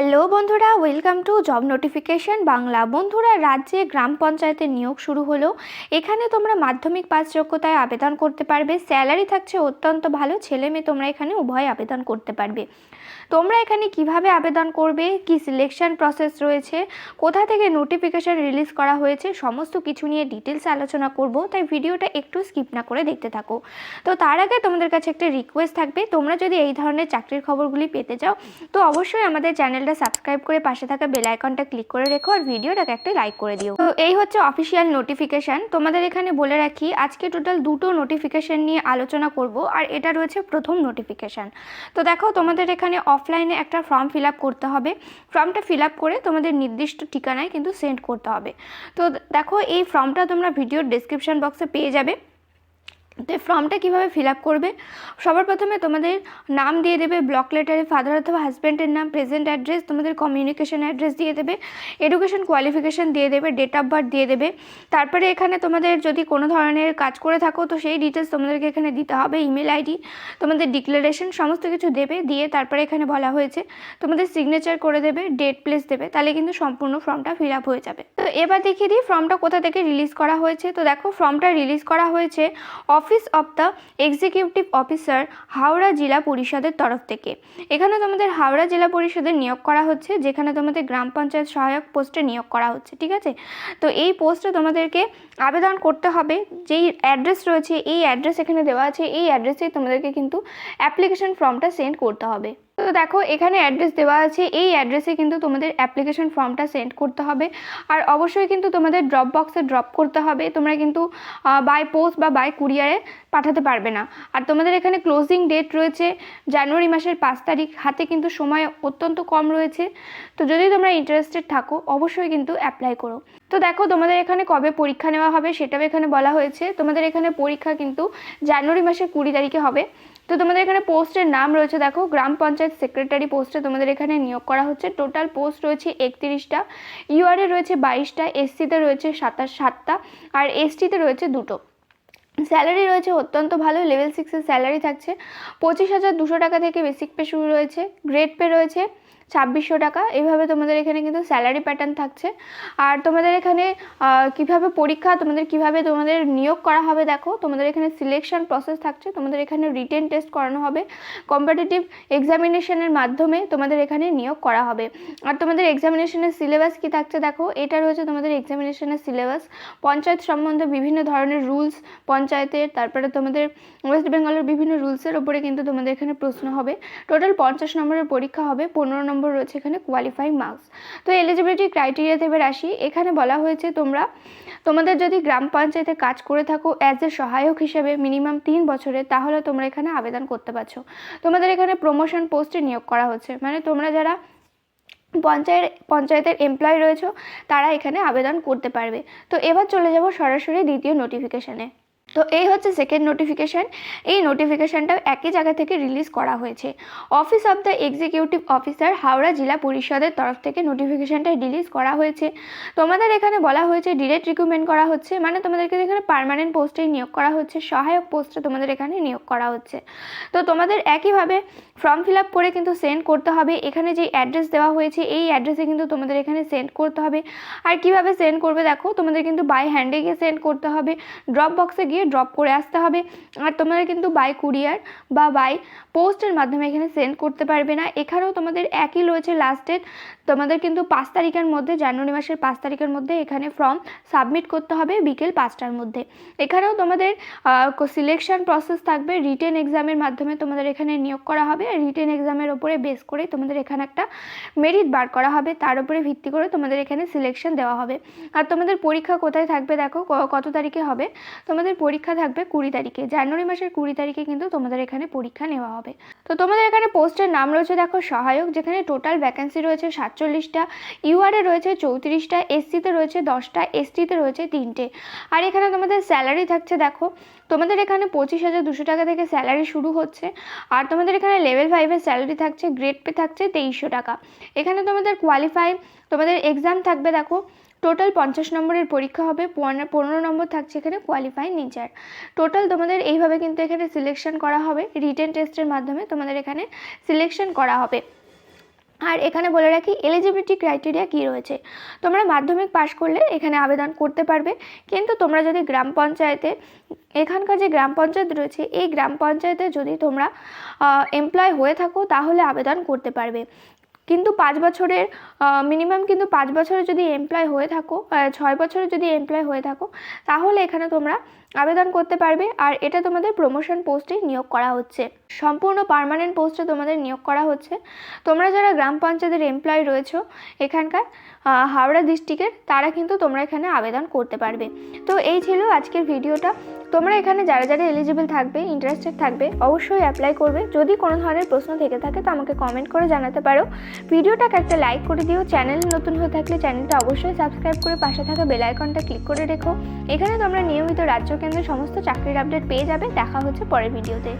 Hello বন্ধুরা welcome to job notification Bangla. বন্ধুরা, রাজ্যে গ্রাম পঞ্চায়েতের নিয়োগ শুরু হলো। এখানে তোমরা মাধ্যমিক পাস যোগ্যতায় আবেদন করতে পারবে। স্যালারি থাকছে অত্যন্ত ভালো, ছেলে মেয়ে তোমরা এখানে উভয় আবেদন করতে পারবে। তোমরা এখানে কীভাবে আবেদন করবে? কি সিলেকশন প্রসেস রয়েছে? কোথা থেকে নোটিফিকেশন রিলিজ করা হয়েছে? সমস্ত কিছু নিয়ে ডিটেলস আলোচনা করব, তাই ভিডিওটা একটু স্কিপ না করে দেখতে থাকো। তো তার আগে তোমাদের কাছে একটা রিকোয়েস্ট থাকবে, তোমরা যদি এই ধরনের চাকরির খবরগুলি পেতে চাও, তো অবশ্যই আমাদের চ্যানেলটা সাবস্ক্রাইব করে পাশে থাকা বেল আইকনটা ক্লিক করে রেখো আর ভিডিওটাকে একটা লাইক করে দিও। তো এই হচ্ছে অফিসিয়াল নোটিফিকেশন তোমাদের এখানে বলে রাখি, আজকে টোটাল দুটো নোটিফিকেশন নিয়ে আলোচনা করব আর এটা রয়েছে প্রথম নোটিফিকেশন তো দেখো, তোমাদের এখানে অফলাইনে একটা ফর্ম ফিল করতে হবে। ফর্মটা ফিল করে তোমাদের নির্দিষ্ট ঠিকানায় কিন্তু সেন্ড করতে হবে। তো দেখো, এই ফর্মটা তোমরা ভিডিওর ডেসক্রিপশন বক্সে পেয়ে যাবে। তো এই ফর্মটা কীভাবে ফিল আপ করবে? সবার প্রথমে তোমাদের নাম দিয়ে দেবে, ব্লক লেটারে ফাদার অথবা হাজব্যান্ডের নাম প্রেজেন্ট অ্যাড্রেস তোমাদের কমিউনিকেশন অ্যাড্রেস দিয়ে দেবে এডুকেশন কোয়ালিফিকেশান দিয়ে দেবে ডেট অফ বার্থ দিয়ে দেবে। তারপরে এখানে তোমাদের যদি কোনো ধরনের কাজ করে থাকো, তো সেই ডিটেলস তোমাদেরকে এখানে দিতে হবে ইমেল আইডি তোমাদের ডিক্লারেশন সমস্ত কিছু দেবে, দিয়ে তারপরে এখানে বলা হয়েছে, তোমাদের সিগনেচার করে দেবে ডেট প্লেস দেবে, তাহলে কিন্তু সম্পূর্ণ ফর্মটা ফিল আপ হয়ে যাবে। তো এবার দেখিয়ে দিই, ফর্মটা কোথা থেকে রিলিজ করা হয়েছে। তো দেখো, ফর্মটা রিলিজ করা হয়েছে office of the executive officer Howrah জেলা পরিষদের তরফ থেকে। এখানে তোমাদের হাওড়া জেলা পরিষদের নিয়োগ করা হচ্ছে, যেখানে তোমাদের গ্রাম পঞ্চায়েত সহায়ক পোস্টে নিয়োগ করা হচ্ছে, ঠিক আছে? তো এই পোস্টে তোমাদেরকে আবেদন করতে হবে, যেই অ্যাড্রেস রয়েছে, এই অ্যাড্রেস এখানে দেওয়া আছে, এই অ্যাড্রেসেই তোমাদেরকে কিন্তু অ্যাপ্লিকেশন ফর্মটা সেন্ড করতে হবে। তো দেখো, এখানে অ্যাড্রেস দেওয়া আছে। এই অ্যাড্রেসে কিন্তু তোমাদের অ্যাপ্লিকেশন ফর্মটা সেন্ড করতে হবে। আর অবশ্যই কিন্তু তোমাদের ড্রপ বক্সে ড্রপ করতে হবে। তোমরা কিন্তু বাই পোস্ট বা বাই কুরিয়ারে পাঠাতে পারবে না। আর তোমাদের এখানে ক্লোজিং ডেট রয়েছে। জানুয়ারি মাসের পাঁচ তারিখ। হাতে কিন্তু সময় অত্যন্ত কম রয়েছে। তো যদি তোমরা ইন্টারেস্টেড থাকো, অবশ্যই কিন্তু অ্যাপ্লাই করো। তো দেখো, তোমাদের এখানে কবে পরীক্ষা নেওয়া হবে সেটাও এখানে বলা হয়েছে। তোমাদের এখানে পরীক্ষা কিন্তু জানুয়ারি মাসের কুড়ি তারিখে হবে। তো তোমাদের এখানে পোস্টের নাম রয়েছে, দেখো, গ্রাম পঞ্চায়েত সেক্রেটারি পোস্টে তোমাদের এখানে নিয়োগ করা হচ্ছে। টোটাল পোস্ট রয়েছে একত্রিশটা, ইউআরএ রয়েছে বাইশটা, এসসিতে রয়েছে সাতাশ, সাতটা, আর এসটিতে রয়েছে দুটো। স্যালারি রয়েছে অত্যন্ত ভালো, লেভেল সিক্সের স্যালারি থাকছে। পঁচিশ হাজার দুশো টাকা থেকে বেসিক পে শুরু রয়েছে, গ্রেড পে রয়েছে ছাব্বিশশো টাকা। এইভাবে তোমাদের এখানে কিন্তু স্যালারি প্যাটার্ন থাকছে। আর তোমাদের এখানে কীভাবে পরীক্ষা, তোমাদের কীভাবে তোমাদের নিয়োগ করা হবে দেখো, তোমাদের এখানে সিলেকশন প্রসেস থাকছে। তোমাদের এখানে রিটেন টেস্ট করানো হবে। কম্পিটিটিভ এক্সামিনেশনের মাধ্যমে তোমাদের এখানে নিয়োগ করা হবে। আর তোমাদের এক্সামিনেশনের সিলেবাস কি থাকছে দেখো, এটা রয়েছে তোমাদের এক্সামিনেশনের সিলেবাস পঞ্চায়েত সম্বন্ধে বিভিন্ন ধরনের রুলস পঞ্চায়েতের, তারপরে তোমাদের ওয়েস্ট বেঙ্গলের বিভিন্ন রুলসের ওপরে কিন্তু তোমাদের এখানে প্রশ্ন হবে। টোটাল পঞ্চাশ নম্বরের পরীক্ষা হবে, পনেরো নম্বর নম্বর রয়েছে এখানে কোয়ালিফাইং মার্কস তো এলিজিবিলিটি ক্রাইটেরিয়াতে এবার আসি। এখানে বলা হয়েছে তোমরা, তোমাদের যদি গ্রাম পঞ্চায়েতে কাজ করে থাকো অ্যাজ এ সহায়ক হিসেবে মিনিমাম তিন বছরে, তাহলে তোমরা এখানে আবেদন করতে পারছ। তোমাদের এখানে প্রমোশন পোস্টে নিয়োগ করা হচ্ছে। মানে তোমরা যারা পঞ্চায়েত পঞ্চায়েতের এমপ্লয় রয়েছে, তারা এখানে আবেদন করতে পারবে। তো এবার চলে যাব সরাসরি দ্বিতীয় নোটিফিকেশানে তো এই হচ্ছে সেকেন্ড নোটিফিকেশান এই নোটিফিকেশানটাও একই জায়গা থেকে রিলিজ করা হয়েছে। Office of the executive officer Howrah জেলা পরিষদের তরফ থেকে নোটিফিকেশানটা রিলিজ করা হয়েছে। তোমাদের এখানে বলা হয়েছে ডিরেক্ট রিক্রুটমেন্ট করা হচ্ছে মানে তোমাদেরকে এখানে পারমানেন্ট পোস্টেই নিয়োগ করা হচ্ছে, সহায়ক পোস্টে তোমাদের এখানে নিয়োগ করা হচ্ছে। তো তোমাদের একইভাবে ফর্ম ফিল আপ করে কিন্তু সেন্ড করতে হবে। এখানে যে অ্যাড্রেস দেওয়া হয়েছে, এই অ্যাড্রেসে কিন্তু তোমাদের এখানে সেন্ড করতে হবে। আর কীভাবে সেন্ড করবে দেখো, তোমাদের কিন্তু বাই হ্যান্ডে গিয়ে সেন্ড করতে হবে। ড্রপ বক্সে গিয়ে ড্রপ করে আসতে হবে। আর তোমাদের কিন্তু বাই কুরিয়ার বা বাই পোস্টের মাধ্যমে এখানে সেন্ড করতে পারবে না। এখানেও তোমাদের একই রয়েছে লাস্ট ডেট তোমাদের কিন্তু পাঁচ তারিখের মধ্যে, জানুয়ারি মাসের পাঁচ তারিখের মধ্যে এখানে ফর্ম সাবমিট করতে হবে বিকেল পাঁচটার মধ্যে। এখানেও তোমাদের সিলেকশন প্রসেস থাকবে রিটেন এক্সামের মাধ্যমে তোমাদের এখানে নিয়োগ করা হবে, আর রিটেন এক্সামের ওপরে বেস করে তোমাদের এখানে একটা মেরিট বার করা হবে, তার উপরে ভিত্তি করে তোমাদের এখানে সিলেকশন দেওয়া হবে। আর তোমাদের পরীক্ষা কোথায় থাকবে দেখো কত তারিখে হবে? তোমাদের পরীক্ষা থাকবে কুড়ি তারিখে, জানুয়ারি মাসের কুড়ি তারিখে কিন্তু তোমাদের এখানে পরীক্ষা নেওয়া হবে। তো তোমাদের এখানে পোস্টের নাম রয়েছে দেখো, সহায়ক, যেখানে টোটাল ভ্যাকেন্সি রয়েছে সাতচল্লিশটা, ইউআরএ রয়েছে চৌত্রিশটা, এসসিতে রয়েছে দশটা, এসটিতে রয়েছে তিনটে। আর এখানে তোমাদের স্যালারি থাকছে, দেখো, তোমাদের এখানে পঁচিশ হাজার দুশো টাকা থেকে স্যালারি শুরু হচ্ছে, আর তোমাদের এখানে লেভেল ফাইভের স্যালারি থাকছে, গ্রেড পে থাকছে তেইশশো টাকা। এখানে তোমাদের কোয়ালিফাই তোমাদের এক্সাম থাকবে, দেখো টোটাল পঞ্চাশ নম্বরের পরীক্ষা হবে, পনেরো নম্বর থাকছে এখানে কোয়ালিফাই নিচার। টোটাল তোমাদের এইভাবে কিন্তু এখানে সিলেকশন করা হবে রিটেন টেস্টের মাধ্যমে তোমাদের এখানে সিলেকশন করা হবে। আর এখানে বলে রাখি এলিজিবিলিটি ক্রাইটেরিয়া কী রয়েছে? তোমরা মাধ্যমিক পাশ করলে এখানে আবেদন করতে পারবে, কিন্তু তোমরা যদি গ্রাম পঞ্চায়েতে, এখানকার যে গ্রাম পঞ্চায়েত রয়েছে, এই গ্রাম পঞ্চায়েতে যদি তোমরা এমপ্লয় হয়ে থাকো, তাহলে আবেদন করতে পারবে। কিন্তু পাঁচ বছরের মিনিমাম কিন্তু পাঁচ বছরের যদি এমপ্লয় হয়ে থাকো ছয় বছরের যদি এমপ্লয় হয়ে থাকো, তাহলে এখানে তোমরা আবেদন করতে পারবে আর এটা তোমাদের প্রমোশন পোস্টে নিয়োগ করা হচ্ছে। সম্পূর্ণ পার্মানেন্ট পোস্টে তোমাদের নিয়োগ করা হচ্ছে। তোমরা যারা গ্রাম পঞ্চায়েতের এমপ্লয় রয়েছো, এখানকার হাওড়া ডিস্ট্রিক্টের তারা কিন্তু তোমরা এখানে আবেদন করতে পারবে। তো এই ছিল আজকের ভিডিওটা। তোমরা এখানে যারা যারা এলিজিবল থাকবে ইন্টারেস্টেড থাকবে, অবশ্যই অ্যাপ্লাই করবে। যদি কোনো ধরনের প্রশ্ন থেকে থাকে, তো আমাকে কমেন্ট করে জানাতে পারো। ভিডিওটাকে একটা লাইক করে দিও। চ্যানেল নতুন হয়ে থাকলে চ্যানেলটা অবশ্যই সাবস্ক্রাইব করে পাশে থাকা বেল আইকনটা ক্লিক করে রেখো। এখানে তোমরা নিয়মিত রাজ্য কেন্দ্রের সমস্ত চাকরির আপডেট পেয়ে যাবে দেখা হচ্ছে পরের ভিডিওতে